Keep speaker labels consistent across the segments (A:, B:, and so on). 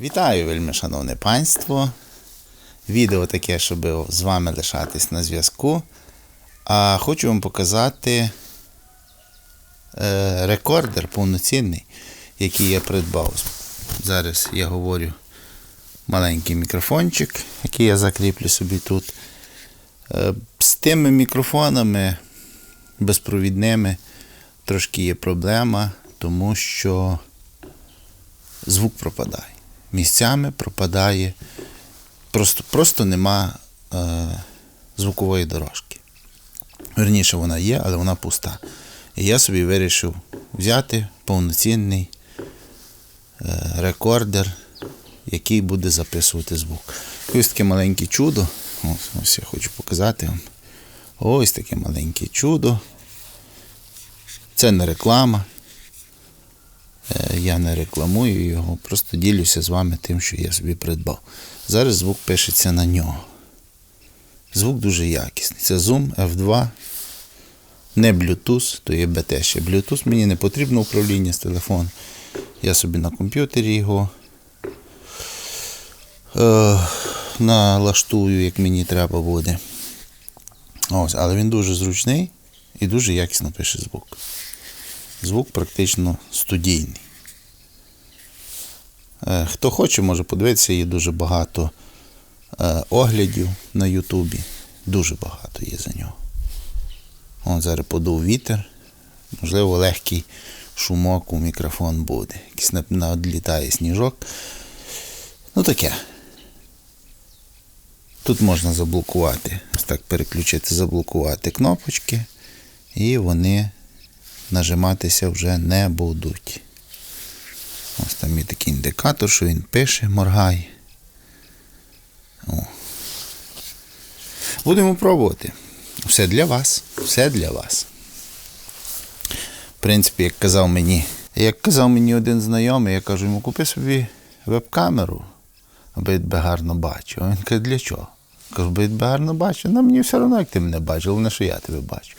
A: Вітаю, вельми шановне панство. Відео таке, щоб з вами лишатись на зв'язку. А хочу вам показати е, рекордер повноцінний, який я придбав. Зараз я говорю маленький мікрофончик, який я закріплю собі тут. Е, з тими мікрофонами безпровідними трошки є проблема, тому що звук пропадає. Місцями пропадає, просто, просто нема е, звукової дорожки. Верніше, вона є, але вона пуста. І я собі вирішив взяти повноцінний е, рекордер, який буде записувати звук. Ось таке маленьке чудо. Ось, ось я хочу показати вам. Ось таке маленьке чудо. Це не реклама. Е, Я не рекламую його, просто ділюся з вами тим, що я собі придбав. Зараз звук пишеться на нього. Звук дуже якісний. Це Zoom F2. Не Bluetooth, то є BT ще. Bluetooth мені не потрібно управління з телефону. Я собі на комп'ютері його е, налаштую, як мені треба буде. Ось, але він дуже зручний і дуже якісно пише звук. Звук практично студійний. Е, Хто хоче, може подивитися, є дуже багато е, оглядів на Ютубі. Дуже багато є за нього. От зараз подув вітер. Можливо, легкий шумок у мікрофон буде. Якийсь на- надлітає сніжок. Ну таке. Тут можна заблокувати, ось так переключити, заблокувати кнопочки, і вони нажиматися вже не будуть. Ось там є такий індикатор, що він пише, моргає. О. Будемо пробувати. Все для вас. Все для вас. В принципі, як казав мені, як казав мені один знайомий, я кажу йому, купи собі веб-камеру, аби я тебе гарно бачив. Він каже, для чого? Кажу, бо я тебе гарно бачу. Ну, мені все одно, як ти мене бачиш, головне, що я тебе бачу.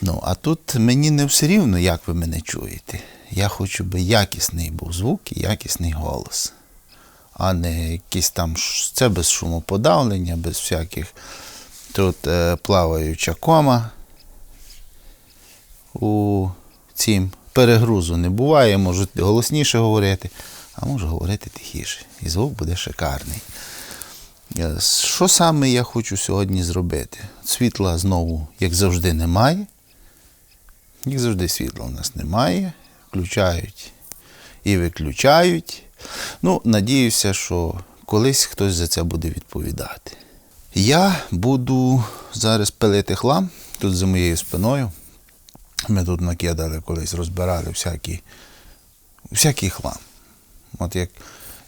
A: Ну, а тут мені не все рівно, як ви мене чуєте. Я хочу, би якісний був звук і якісний голос. А не якийсь там це без шумоподавлення, без всяких. Тут е, плаваюча кома у цім перегрузу не буває, можу голосніше говорити, а можу говорити тихіше. І звук буде шикарний. Е, Що саме я хочу сьогодні зробити? Світла знову, як завжди, немає. Як завжди, світла у нас немає. Включають і виключають. Ну, надіюся, що колись хтось за це буде відповідати. Я буду зараз пилити хлам тут за моєю спиною. Ми тут накидали колись, розбирали всякий, всякий хлам. От як,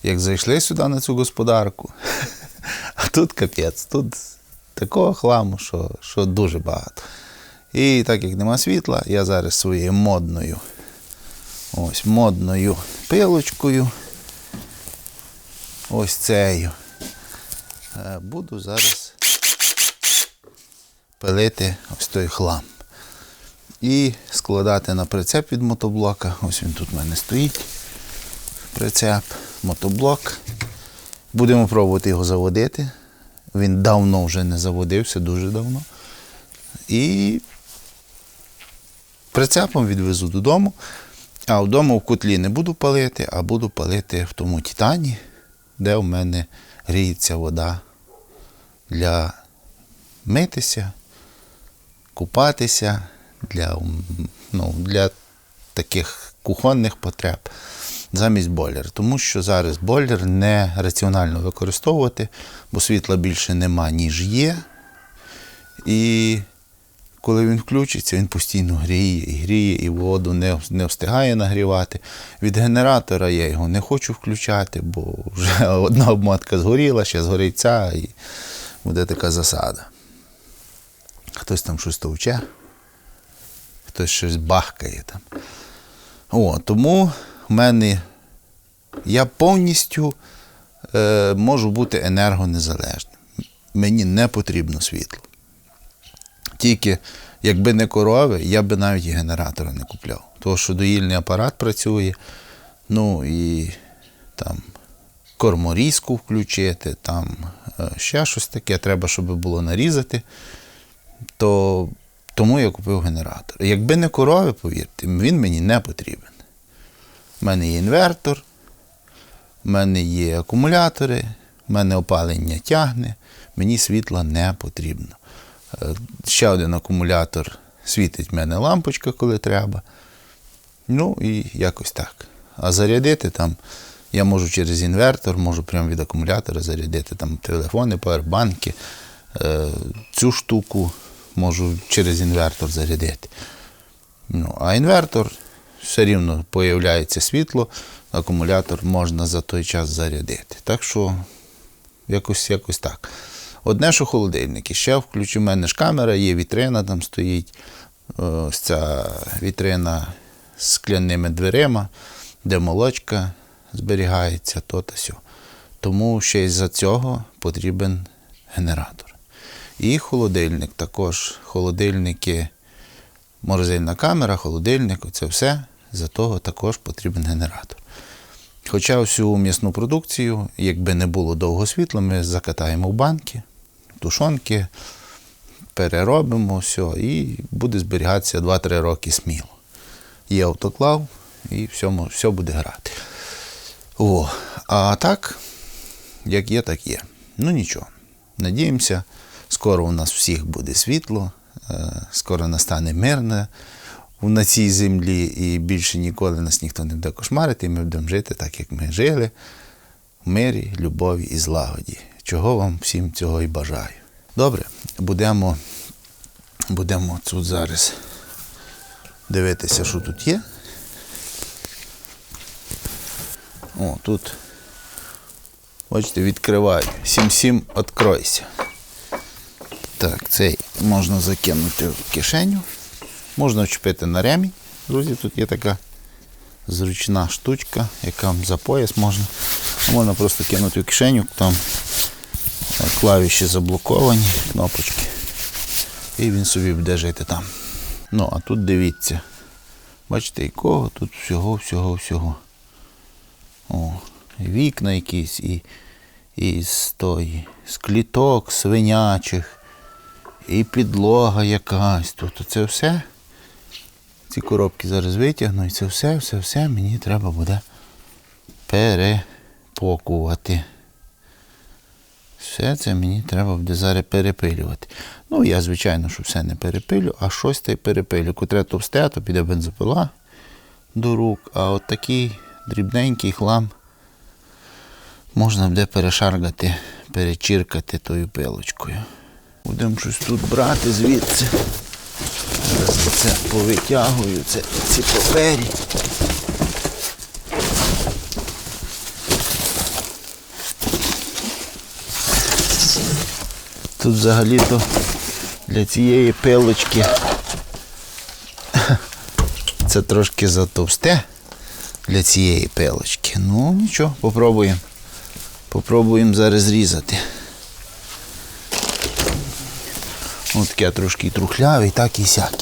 A: як зайшли сюди на цю господарку, а тут капець, тут такого хламу, що, що дуже багато. І так як нема світла, я зараз своєю модною, ось модною пилочкою, ось цею, е, буду зараз пилити ось той хлам. І складати на прицеп від мотоблока. Ось він тут в мене стоїть. Прицеп, мотоблок. Будемо пробувати його заводити. Він давно вже не заводився, дуже давно. І прицепом відвезу додому. А вдома в котлі не буду палити, а буду палити в тому титані, де в мене гріється вода для митися, купатися, для, ну, для таких кухонних потреб замість бойлера. Тому що зараз бойлер не раціонально використовувати, бо світла більше нема, ніж є. І коли він включиться, він постійно гріє і гріє, і воду не, не встигає нагрівати. Від генератора я його не хочу включати, бо вже одна обмотка згоріла, ще згорить ця, і буде така засада. Хтось там щось товче, хтось щось бахкає там. О, тому в мене я повністю е, можу бути енергонезалежним. Мені не потрібно світло. Тільки якби не корови, я би навіть і генератора не купляв. Тому що доїльний апарат працює, ну і там корморізку включити, там е, ще щось таке, треба, щоб було нарізати. То тому я купив генератор. Якби не корови, повірте, він мені не потрібен. У мене є інвертор, в мене є акумулятори, в мене опалення тягне, мені світла не потрібно. Е, Ще один акумулятор світить в мене лампочка, коли треба. Ну і якось так. А зарядити там я можу через інвертор, можу прямо від акумулятора зарядити там телефони, павербанки. Е, Цю штуку можу через інвертор зарядити. Ну, а інвертор все рівно появляється світло, акумулятор можна за той час зарядити. Так що якось, якось так. Одне, що холодильники. Ще включу, в мене ж камера, є вітрина там стоїть. Е, Ось ця вітрина з скляними дверима, де молочка зберігається, то та сьо. Тому ще й за цього потрібен генератор. І холодильник також. Холодильники, морозильна камера, холодильник, це все. За того також потрібен генератор. Хоча всю м'ясну продукцію, якби не було довго світла, ми закатаємо в банки, тушонки, переробимо все і буде зберігатися 2-3 роки сміло. Є автоклав і все, все буде грати. О, а так, як є, так є. Ну нічого. Надіємося, скоро у нас всіх буде світло, е, скоро настане мир на, цій землі, і більше ніколи нас ніхто не буде кошмарити, і ми будемо жити так, як ми жили, в мирі, любові і злагоді. Чого вам всім цього і бажаю. Добре, будемо, будемо тут зараз дивитися, що тут є. О, тут, бачите, відкриваю. Сім-сім, відкройся. Так, цей можна закинути в кишеню. Можна вчепити на ремінь. Друзі, тут є така зручна штучка, яка за пояс можна. Можна просто кинути в кишеню, там клавіші заблоковані, кнопочки. І він собі буде жити там. Ну, а тут дивіться. Бачите, якого тут всього, всього, всього. О, вікна якісь, і, і з тої, з кліток свинячих, і підлога якась. Тобто це все. Ці коробки зараз витягну, і це все, все, все мені треба буде перепокувати. Все це мені треба буде зараз перепилювати. Ну, я, звичайно, що все не перепилю, а щось та й перепилю. Котре товсте, то піде бензопила до рук, а от такий дрібненький хлам можна буде перешаргати, перечіркати тою пилочкою. Будемо щось тут брати звідси. Зараз я це повитягую, це, ці папері. Тут взагалі-то для цієї пилочки це трошки затовсте для цієї пилочки. Ну нічого, попробуємо. Попробуємо зараз зрізати. Ось таке трошки трухляве, і так і сяке.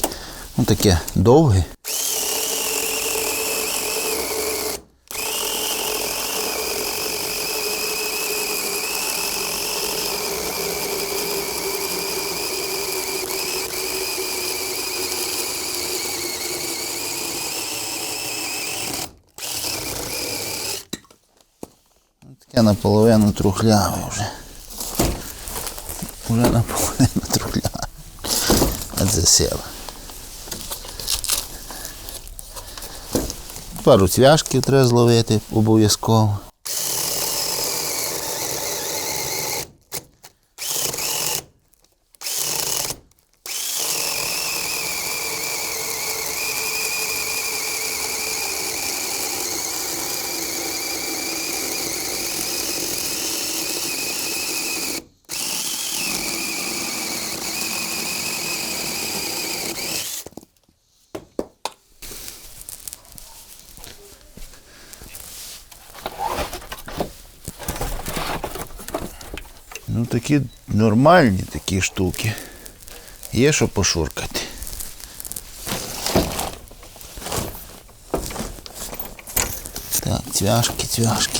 A: Ну таке довге. Таке наполовину трухляве вже. Уже наполовину сила. Пару цвяшків треба зловити обов'язково. Ну такі нормальні такі штуки. Є що пошуркати. Так, цвяшки, цвяшки.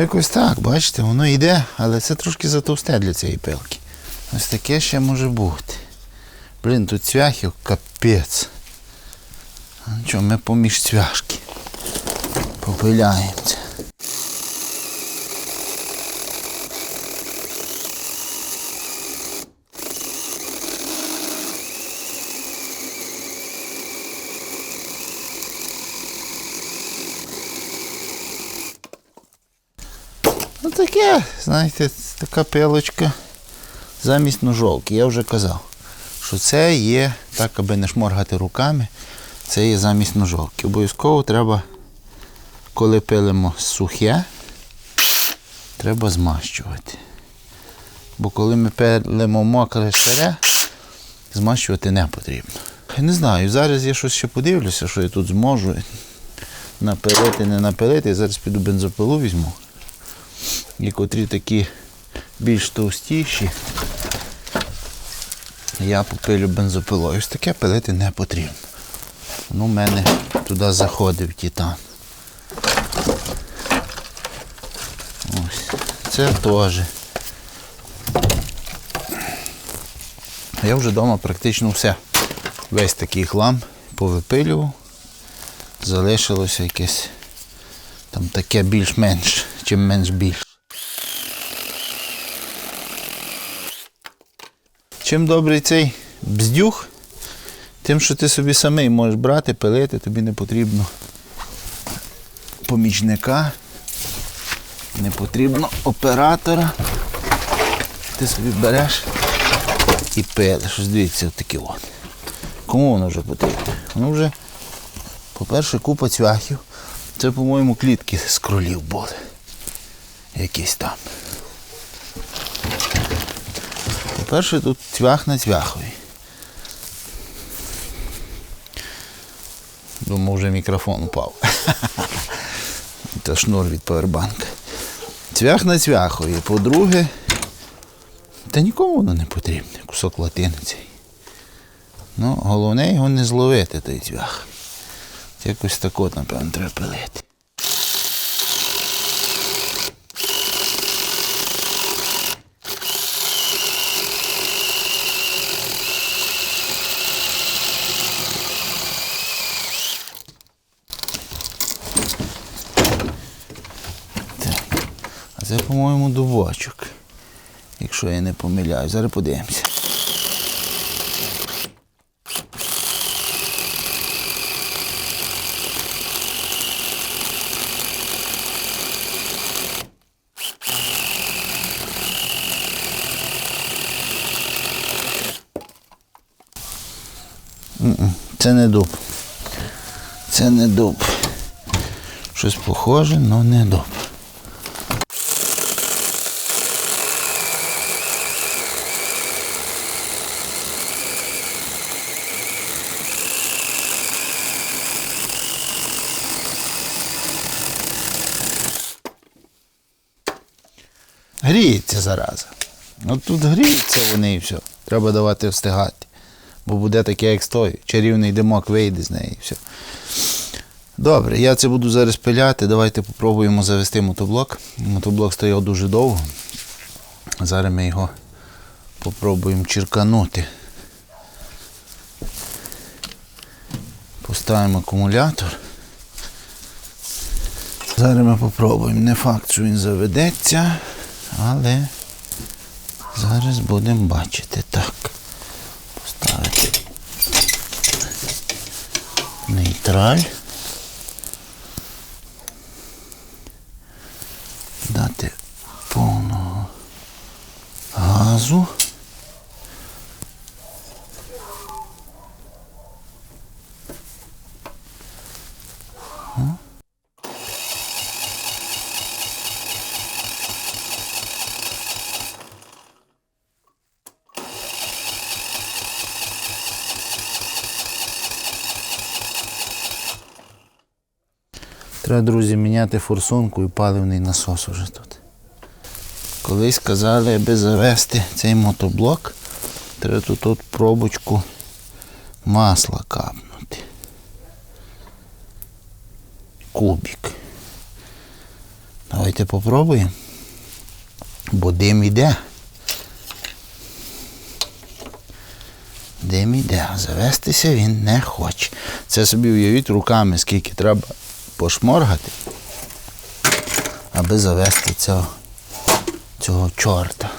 A: Ну якось так, бачите, воно йде, але це трошки затовсте для цієї пилки. Ось таке ще може бути. Блін, тут цвяхів капець. Нічого, ми поміж цвяшки. Попиляємо знаєте, така пилочка замість ножовки. Я вже казав, що це є, так аби не шморгати руками, це є замість ножовки. Обов'язково треба, коли пилимо сухе, треба змащувати. Бо коли ми пилимо мокре старе, змащувати не потрібно. Не знаю, зараз я щось ще подивлюся, що я тут зможу напилити, не напилити. Зараз піду бензопилу візьму. І котрі такі більш товстіші, я попилю бензопилою. Ось таке пилити не потрібно. Ну, в мене туди заходив титан. Ось. Це теж. Я вже вдома практично все. Весь такий хлам повипилював. Залишилося якесь там таке більш-менш, чим менш більш. Чим добрий цей бздюх, тим, що ти собі самий можеш брати, пилити, тобі не потрібно помічника, не потрібно оператора. Ти собі береш і пилиш. Ось дивіться, отакі от. Кому воно вже потрібно? Воно вже, по-перше, купа цвяхів. Це, по-моєму, клітки з кролів були. Якісь там. По-перше, тут цвях на цвяхові. Думав, вже мікрофон упав. Це шнур від павербанка. Цвях на цвяхові. По-друге, та нікому воно не потрібне, кусок латини цей. Ну, головне його не зловити, той цвях. Якось так от, напевно, треба пилити. Це, по-моєму, дубочок. Якщо я не помиляю. Зараз подивимося. Це не дуб. Це не дуб. Щось похоже, але не дуб. Гріється зараза. Ну тут гріються вони і все. Треба давати встигати. Бо буде таке, як стой. Чарівний димок вийде з неї і все. Добре, я це буду зараз пиляти. Давайте попробуємо завести мотоблок. Мотоблок стояв дуже довго. Зараз ми його попробуємо черканути. Поставимо акумулятор. Зараз ми попробуємо. Не факт, що він заведеться, але зараз будемо бачити. Так. Поставити нейтраль. Дати повного газу. Треба, друзі, міняти форсунку і паливний насос уже тут. Колись казали, аби завести цей мотоблок, треба тут от пробочку масла капнути. Кубик. Давайте попробуємо. Бо дим іде. Дим іде, завестися він не хоче. Це собі уявіть руками, скільки треба пошморгати, аби завести цього, цього чорта.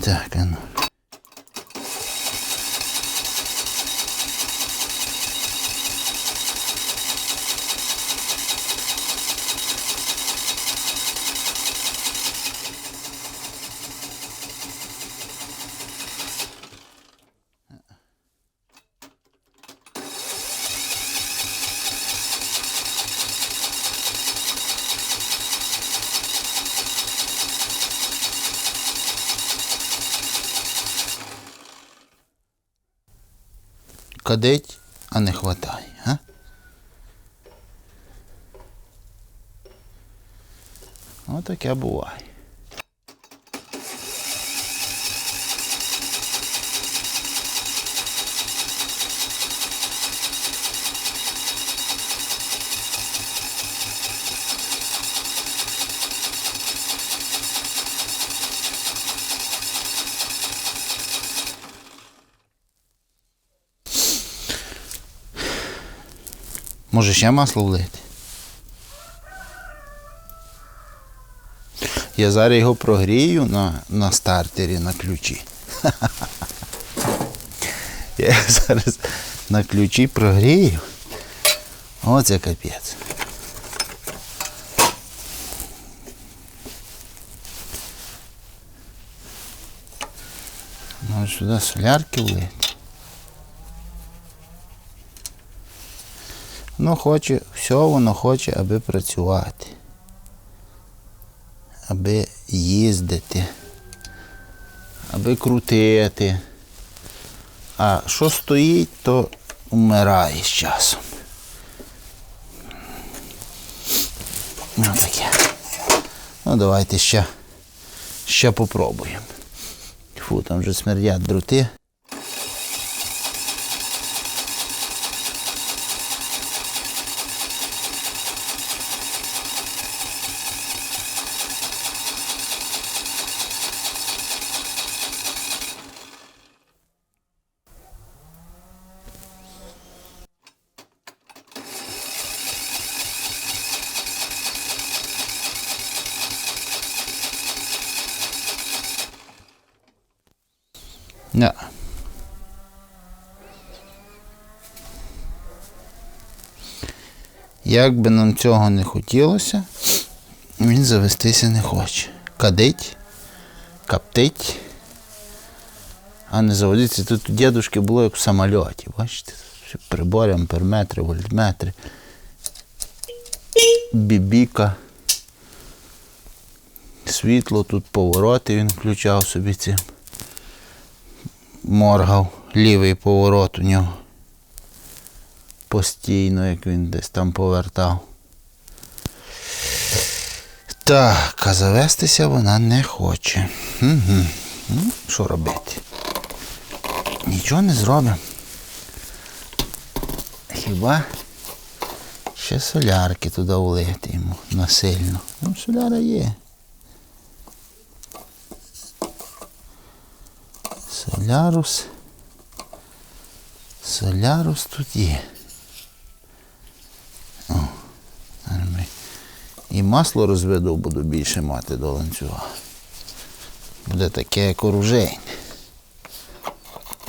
A: Так, ну. Кадить, а не хватає, а? Отаке буває. Може ще масло влити? Я зараз його прогрію на, на стартері на ключі. Я зараз на ключі прогрію. Оце капець. Ну, сюди солярки влити. Воно хоче, все воно хоче, аби працювати. Аби їздити, аби крутити. А що стоїть, то вмирає з часом. Ну таке. Ну давайте ще, ще попробуємо. Фу, там вже смердять дроти. Як би нам цього не хотілося, він завестися не хоче. Кадить, каптить, а не заводиться. Тут у дідушки було як в самольоті, бачите? Прибори, амперметри, вольтметри, бібіка. Світло, тут повороти він включав собі цим моргав лівий поворот у нього. Постійно, як він десь там повертав. Так, а завестися вона не хоче. Угу. Ну, що робити? Нічого не зробимо. Хіба ще солярки туди влити йому насильно. Ну, соляра є. Солярус. Солярус тут є. О, зараз ми і масло розведу, буду більше мати до ланцюга. Буде таке як оружейне.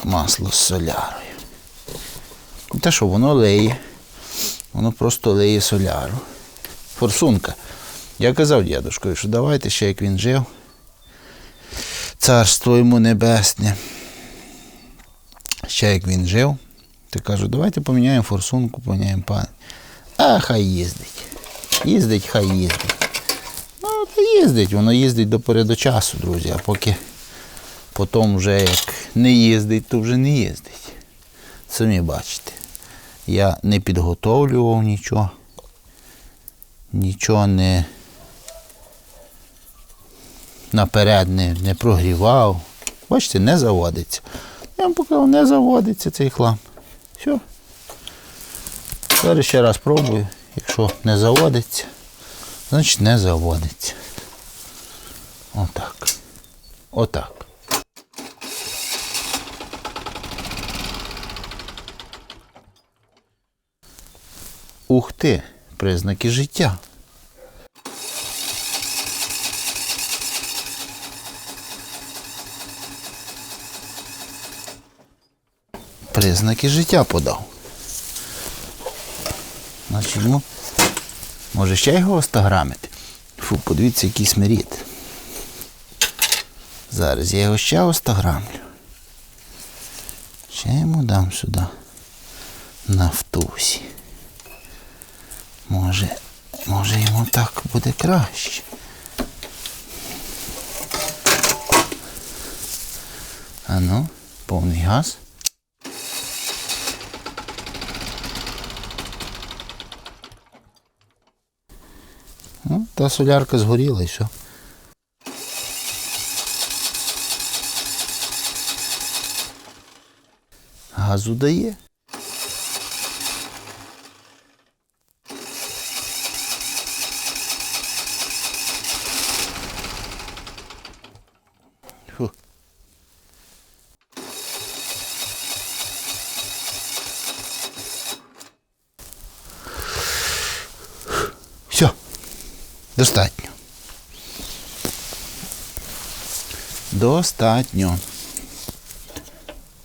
A: Масло з солярою. Те, що воно леє. Воно просто леє соляру. Форсунка. Я казав дядушкові, що давайте ще як він жив. Царство йому небесне. Ще як він жив, то кажу, давайте поміняємо форсунку, поміняємо пан. А хай їздить. Їздить, хай їздить. Ну, та їздить, воно їздить до переду часу, друзі, а поки потім вже як не їздить, то вже не їздить. Самі бачите. Я не підготовлював нічого. Нічого не наперед не, не прогрівав. Бачите, не заводиться. Я вам показав, не заводиться цей хлам. Все. Зараз ще раз пробую. Якщо не заводиться, значить не заводиться. Отак. Отак. Ух ти, признаки життя. Признаки життя подав. Значить, йому може ще його остаграмити. Фу, подивіться, який смирід. Зараз я його ще остаграмлю. Ще йому дам сюди нафтусі. Може, може йому так буде краще. А ну, повний газ. Ну, та солярка згоріла і все. Газу дає. Фу. Все. Достатньо. Достатньо.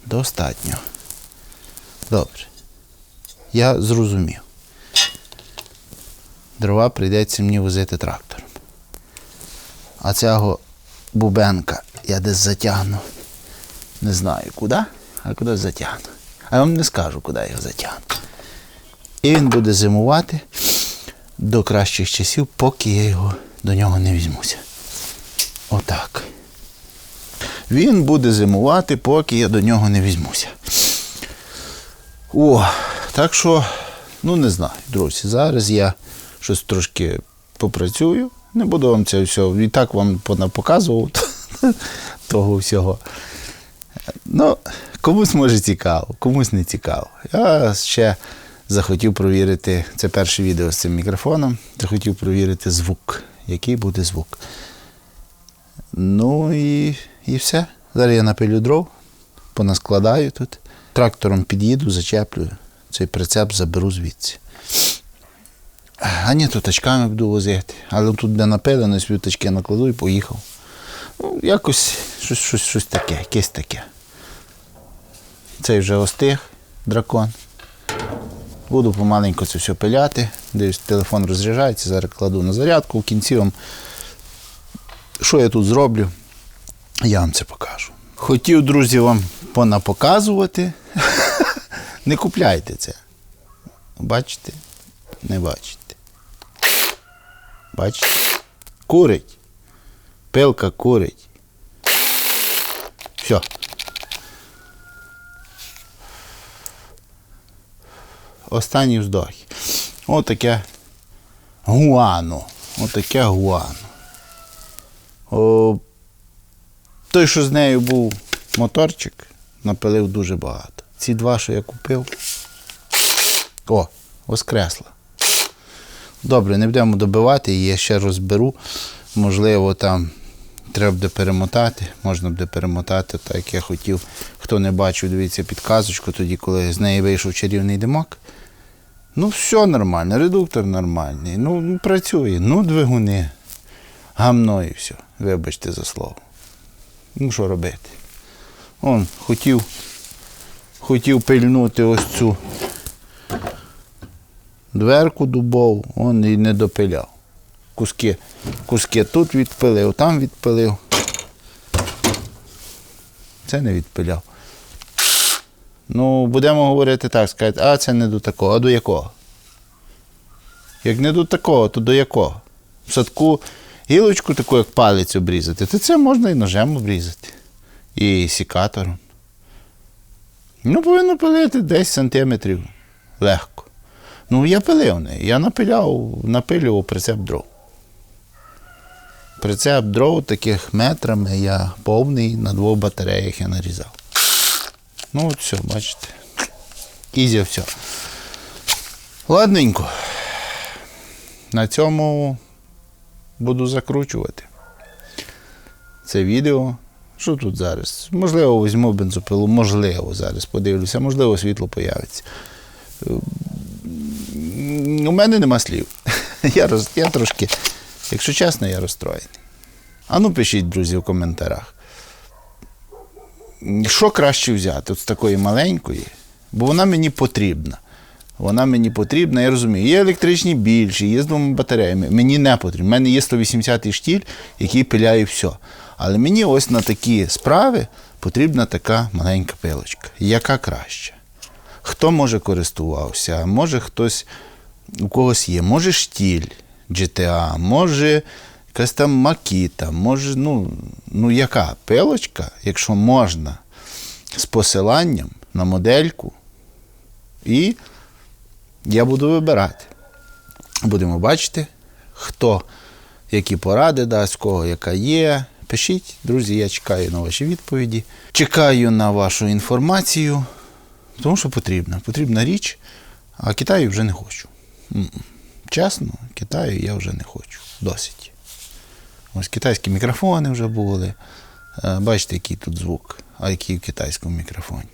A: Достатньо. Добре. Я зрозумів. Дрова прийдеться мені возити трактором. А цього бубенка я десь затягну. Не знаю куди, а куди затягну. А я вам не скажу, куди його затягну. І він буде зимувати до кращих часів, поки я його до нього не візьмуся. Отак. Він буде зимувати, поки я до нього не візьмуся. О, так що, ну не знаю, друзі, зараз я щось трошки попрацюю. Не буду вам це все. І так вам показував того всього. Ну, комусь може цікаво, комусь не цікаво. Я ще захотів провірити, це перше відео з цим мікрофоном, захотів провірити звук, який буде звук. Ну і, і все. Зараз я напилю дров, понаскладаю тут. Трактором під'їду, зачеплю, цей прицеп заберу звідси. А ні, то тачками буду возити. Але тут де напилено, свої тачки накладу і поїхав. Ну, якось щось, щось, щось таке, якесь таке. Цей вже остиг дракон. Буду помаленьку це все пиляти. Дивлюсь, телефон розряджається, зараз кладу на зарядку. В кінці вам, що я тут зроблю, я вам це покажу. Хотів, друзі, вам понапоказувати. Не купляйте це. Бачите? Не бачите. Бачите? Курить. Пилка курить. Все. Останній вздох. Отаке гуано. Отаке гуано. О, той, що з нею був моторчик, напилив дуже багато. Ці два, що я купив. О, воскресла. Добре, не будемо добивати її, я ще розберу. Можливо, там треба буде перемотати. Можна буде перемотати, так як я хотів. Хто не бачив, дивіться підказочку, тоді, коли з неї вийшов чарівний димок. Ну, все нормально, редуктор нормальний. Ну, працює. Ну, двигуни. Гамно і все. Вибачте за слово. Ну, що робити? Он хотів, хотів пильнути ось цю дверку дубову, он і не допиляв. Куски, куски тут відпилив, там відпилив. Це не відпиляв. Ну, будемо говорити так, сказати, а це не до такого, а до якого? Як не до такого, то до якого? В садку гілочку таку, як палець обрізати, то це можна і ножем обрізати. І сікатором. Ну, повинно пилити 10 сантиметрів легко. Ну, я пилив не. Я напиляв, напилював прицеп дров. Прицеп дров таких метрами я повний на двох батареях я нарізав. Ну, от все, бачите. Ізя все. Ладненько. На цьому буду закручувати це відео. Що тут зараз? Можливо, візьму бензопилу, можливо, зараз подивлюся, можливо, світло появиться. Е, У мене нема слів. Я, роз, я трошки, якщо чесно, я розстроєний. А ну пишіть, друзі, в коментарях. Що краще взяти от з такої маленької, бо вона мені потрібна. Вона мені потрібна, я розумію. Є електричні більші, є з двома батареями. Мені не потрібно. У мене є 180 штіль, який пиляє все. Але мені ось на такі справи потрібна така маленька пилочка. Яка краща? Хто може користувався? Може хтось у когось є, може штіль GTA, може якась там макіта, може, ну, ну яка пилочка, якщо можна, з посиланням на модельку. І я буду вибирати. Будемо бачити, хто які поради дасть, кого яка є. Пишіть, друзі, я чекаю на ваші відповіді. Чекаю на вашу інформацію, тому що потрібна. Потрібна річ, а Китаю вже не хочу. Чесно, Китаю я вже не хочу. Досить. Ось китайські мікрофони вже були. Е, Бачите, який тут звук, а який в китайському мікрофоні.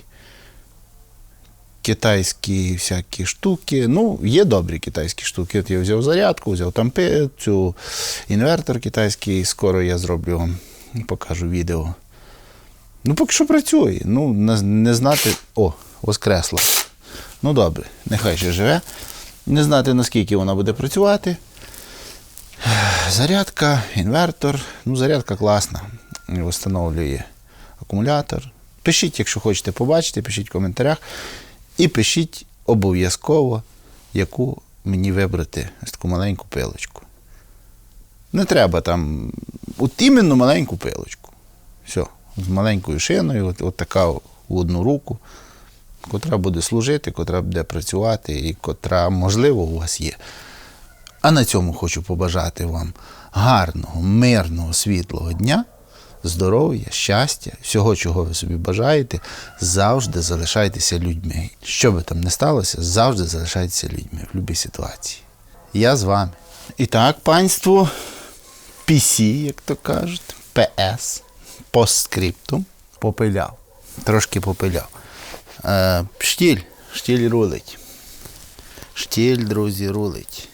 A: Китайські всякі штуки. Ну, є добрі китайські штуки. От я взяв зарядку, взяв там пи- цю інвертор китайський. Скоро я зроблю покажу відео. Ну, поки що працює. Ну, не, знати. О, воскресла. Ну добре, нехай ще живе. Не знати, наскільки вона буде працювати. Зарядка, інвертор. Ну, зарядка класна. Встановлює акумулятор. Пишіть, якщо хочете побачити, пишіть в коментарях. І пишіть обов'язково, яку мені вибрати ось таку маленьку пилочку. Не треба там. От іменно маленьку пилочку. Все. З маленькою шиною, от, от така в одну руку, котра буде служити, котра буде працювати і котра, можливо, у вас є. А на цьому хочу побажати вам гарного, мирного, світлого дня, здоров'я, щастя, всього, чого ви собі бажаєте, завжди залишайтеся людьми. Що би там не сталося, завжди залишайтеся людьми в будь-якій ситуації. Я з вами. І так, панство, PC, як то кажуть, PS, постскриптум, попиляв. Трошки попиляв. Е, штіль, штіль рулить. Штіль, друзі, рулить.